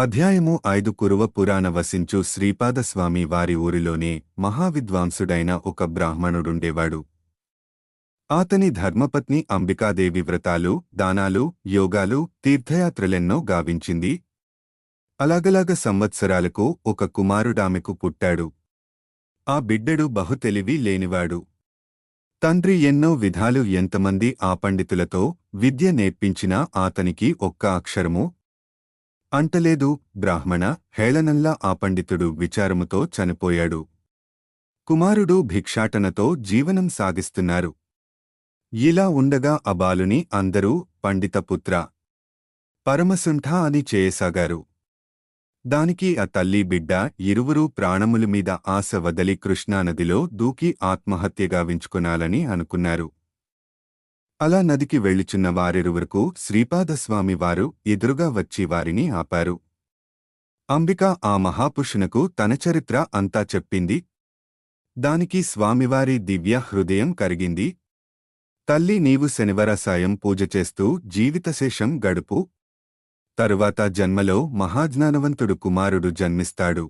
అధ్యాయము ఐదు కురువ పురాణ వసించు శ్రీపాదస్వామి వారి ఊరిలోనే మహావిద్వాంసుడైన ఒక బ్రాహ్మణుడుండేవాడు. ఆతని ధర్మపత్ని అంబికాదేవి వ్రతాలు దానాలు యోగాలు తీర్థయాత్రలెన్నో గావించింది. అలాగలాగ సంవత్సరాలకు ఒక కుమారుడామెకు పుట్టాడు. ఆ బిడ్డడు బహుతెలివి లేనివాడు. తండ్రి ఎన్నో విధాలు ఎంతమంది ఆ పండితులతో విద్య నేర్పించినా ఆతనికి ఒక్క అక్షరము అంటలేదు బ్రాహ్మణ హేళనంలా ఆ పండితుడు విచారముతో చనిపోయాడు. కుమారుడు భిక్షాటనతో జీవనం సాగిస్తున్నారు. ఇలా ఉండగా అబాలుని అందరూ పండితపుత్ర పరమసుంఠ అని చేయసాగారు. దానికి ఆ తల్లి బిడ్డ ఇరువురూ ప్రాణముల మీద ఆశ వదలి కృష్ణానదిలో దూకి ఆత్మహత్యగా వించుకొనాలని అనుకున్నారు. అలా నదికి వెళ్ళిచున్న వారిరువురకు శ్రీపాదస్వామి వారు ఎదురుగా వచ్చి వారిని ఆపారు. అంబిక ఆ మహాపురుషునకు తన చరిత్ర అంతా చెప్పింది. దానికి స్వామివారి దివ్య హృదయం కరిగింది. తల్లి నీవు శనివరసాయం పూజ చేస్తూ జీవితశేషం గడుపు. తరువాత జన్మలో మహాజ్ఞానవంతుడు కుమారుడు జన్మిస్తాడు.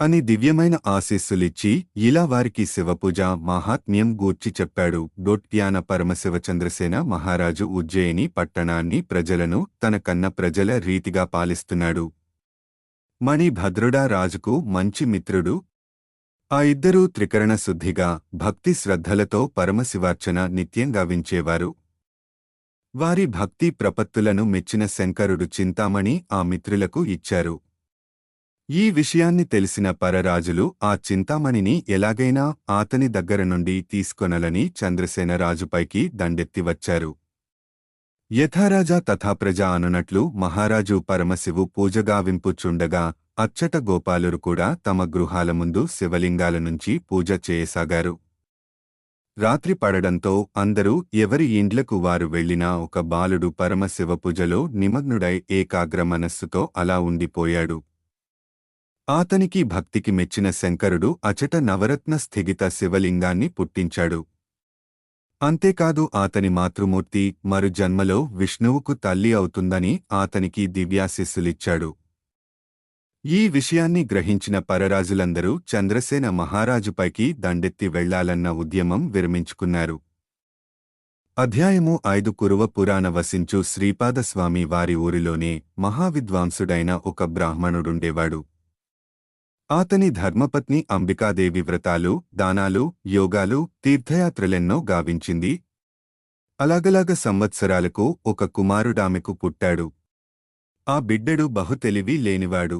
అని దివ్యమైన ఆశీస్సులిచ్చి ఇలా వారికి శివపూజ మహాత్మ్యం గూర్చి చెప్పాడు. డొట్యాన పరమశివచంద్రసేన మహారాజు ఉజ్జయిని పట్టణాన్ని ప్రజలను తన కన్న ప్రజల రీతిగా పాలిస్తున్నాడు. మణిభద్రుడా రాజుకు మంచి మిత్రుడు. ఆ ఇద్దరూ త్రికరణ శుద్ధిగా భక్తి శ్రద్ధలతో పరమశివార్చన నిత్యం గావించేవారు వారి భక్తి ప్రపత్తులను మెచ్చిన శంకరుడు చింతామణి ఆ మిత్రులకు ఇచ్చారు. ఈ విషయాన్ని తెలిసిన పరరాజులు ఆ చింతామణిని ఎలాగైనా ఆతని దగ్గర నుండి తీసుకొనలని చంద్రసేన రాజుపైకి దండెత్తి వచ్చారు. యథారాజా తథాప్రజ అనునట్లు మహారాజు పరమశివు పూజగావింపుచుండగా అచ్చట గోపాలురు కూడా తమ గృహాల ముందు శివలింగాల నుంచి పూజ చేయసాగారు. రాత్రి పడడంతో అందరూ ఎవరి ఇండ్లకు వారు వెళ్ళినా ఒక బాలుడు పరమశివ పూజలో నిమగ్నుడై ఏకాగ్ర మనస్సుతో అలా ఉండిపోయాడు. ఆతనికి భక్తికి మెచ్చిన శంకరుడు అచట నవరత్న స్థిగిత శివలింగాన్ని పుట్టించాడు. అంతేకాదు ఆతని మాతృమూర్తి మరు జన్మలో విష్ణువుకు తల్లి అవుతుందని ఆతనికి దివ్యాశిస్సులిచ్చాడు. ఈ విషయాన్ని గ్రహించిన పరరాజులందరూ చంద్రసేన మహారాజుపైకి దండెత్తి వెళ్ళాలన్న ఉద్యమం విరమించుకున్నారు. అధ్యాయము ఐదు కురువ పురాణ వసించు శ్రీపాదస్వామి వారి ఊరిలోనే మహావిద్వాంసుడైన ఒక బ్రాహ్మణుడుండేవాడు. ఆతని ధర్మపత్ని అంబికాదేవి వ్రతాలు దానాలు యోగాలు తీర్థయాత్రలెన్నో గావించింది. అలాగలాగ సంవత్సరాలకు ఒక కుమారుడామెకు పుట్టాడు. ఆ బిడ్డడు బహుతెలివి లేనివాడు.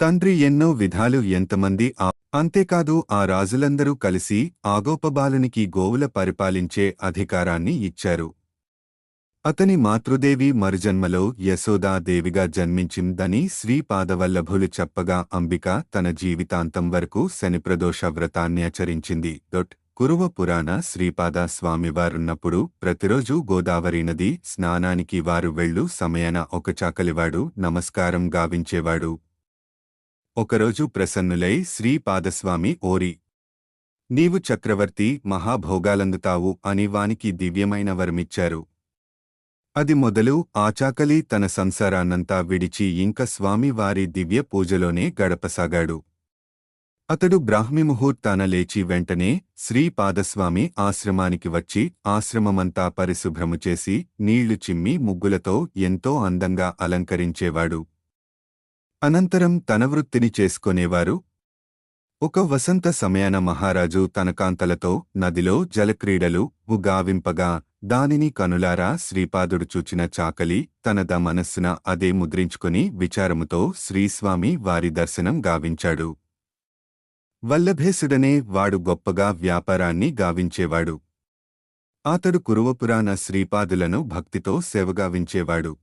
తండ్రి ఎన్నో విధాలు ఎంతమంది ఆ అంతేకాదు ఆ రాజులందరూ కలిసి ఆగోపబాలునికి గోవుల పరిపాలించే అధికారాన్ని ఇచ్చారు. అతని మాతృదేవి మరుజన్మలో యశోదాదేవిగా జన్మించిందని శ్రీపాదవల్లభులు చెప్పగా అంబిక తన జీవితాంతం వరకు శనిప్రదోష వ్రతాన్ని ఆచరించింది. డొట్ కురువ పురాణ శ్రీపాద స్వామివారున్నప్పుడు ప్రతిరోజూ గోదావరి నది స్నానానికి వారు వెళ్ళు సమయాన ఒక చాకలివాడు నమస్కారం గావించేవాడు. ఒకరోజు ప్రసన్నులై శ్రీపాదస్వామి ఓరి నీవు చక్రవర్తి మహాభోగాలందుతావు అని వానికి దివ్యమైన వరమిచ్చారు. అది మొదలు ఆచాకలి తన సంసారాన్నంతా విడిచి ఇంక స్వామివారి దివ్య పూజలోనే గడపసాగాడు. అతడు బ్రాహ్మి ముహూర్తాన లేచి వెంటనే శ్రీపాదస్వామి ఆశ్రమానికి వచ్చి ఆశ్రమమంతా పరిశుభ్రము చేసి నీళ్ళు చిమ్మి ముగ్గులతో ఎంతో అందంగా అలంకరించేవాడు. అనంతరం తన వృత్తిని చేసుకొనేవారు. ఒక వసంత సమయాన మహారాజు తన కాంతలతో నదిలో జలక్రీడలు ఉగావింపగా దానిని కనులారా శ్రీపాదుడు చూచిన చాకలి తనద మనస్సున అదే ముద్రించుకుని విచారముతో శ్రీస్వామి వారి దర్శనం గావించాడు. వల్లభేసుడనే వాడు గొప్పగా వ్యాపారాన్ని గావించేవాడు. అతడు కురువపురాణ శ్రీపాదులను భక్తితో సేవగావించేవాడు.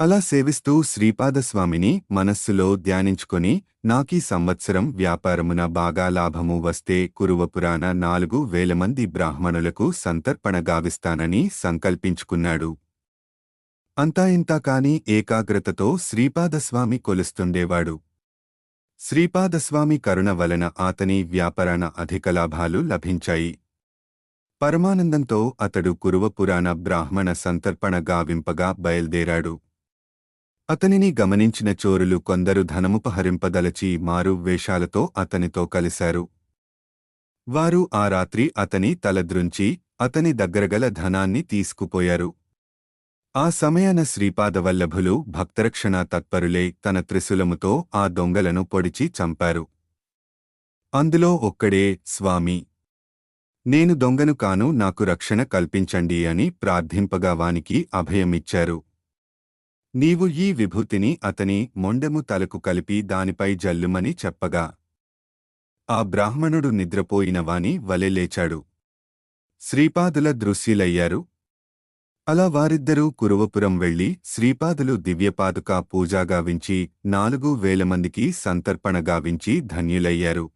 అలా సేవిస్తూ శ్రీపాదస్వామిని మనస్సులో ధ్యానించుకొని నాకీ సంవత్సరం వ్యాపారమున బాగా లాభము వస్తే కురువపురాణ నాలుగు వేల మంది బ్రాహ్మణులకు సంతర్పణ గావిస్తానని సంకల్పించుకున్నాడు. అంతా ఇంతా కాని ఏకాగ్రతతో శ్రీపాదస్వామి కొలుస్తుండేవాడు. శ్రీపాదస్వామి కరుణ వలన అతని వ్యాపారాన అధిక లాభాలు లభించాయి. పరమానందంతో అతడు కురువపురాణ బ్రాహ్మణ సంతర్పణ గావింపగా బయల్దేరాడు. అతనిని గమనించిన చోరులు కొందరు ధనముపహరింపదలచి మారు వేషాలతో అతనితో కలిశారు. వారు ఆ రాత్రి అతని తలద్రుంచి అతని దగ్గరగల ధనాన్ని తీసుకుపోయారు. ఆ సమయాన శ్రీపాదవల్లభులు భక్తరక్షణ తత్పరులే తన త్రిశూలముతో ఆ దొంగలను పొడిచి చంపారు. అందులో ఒక్కడే స్వామి నేను దొంగను కాను నాకు రక్షణ కల్పించండి అని ప్రార్థింపగా వానికి అభయమిచ్చారు. నీవు ఈ విభూతిని అతని మొండెము తలకు కలిపి దానిపై జల్లుమని చెప్పగా. ఆ బ్రాహ్మణుడు నిద్రపోయినవాని వలె లేచాడు. శ్రీపాదుల దృశ్యులయ్యారు. అలా వారిద్దరూ కురువపురం వెళ్ళి శ్రీపాదులు దివ్యపాదుకా పూజాగావించి నాలుగు వేల మందికి సంతర్పణగావించి ధన్యులయ్యారు.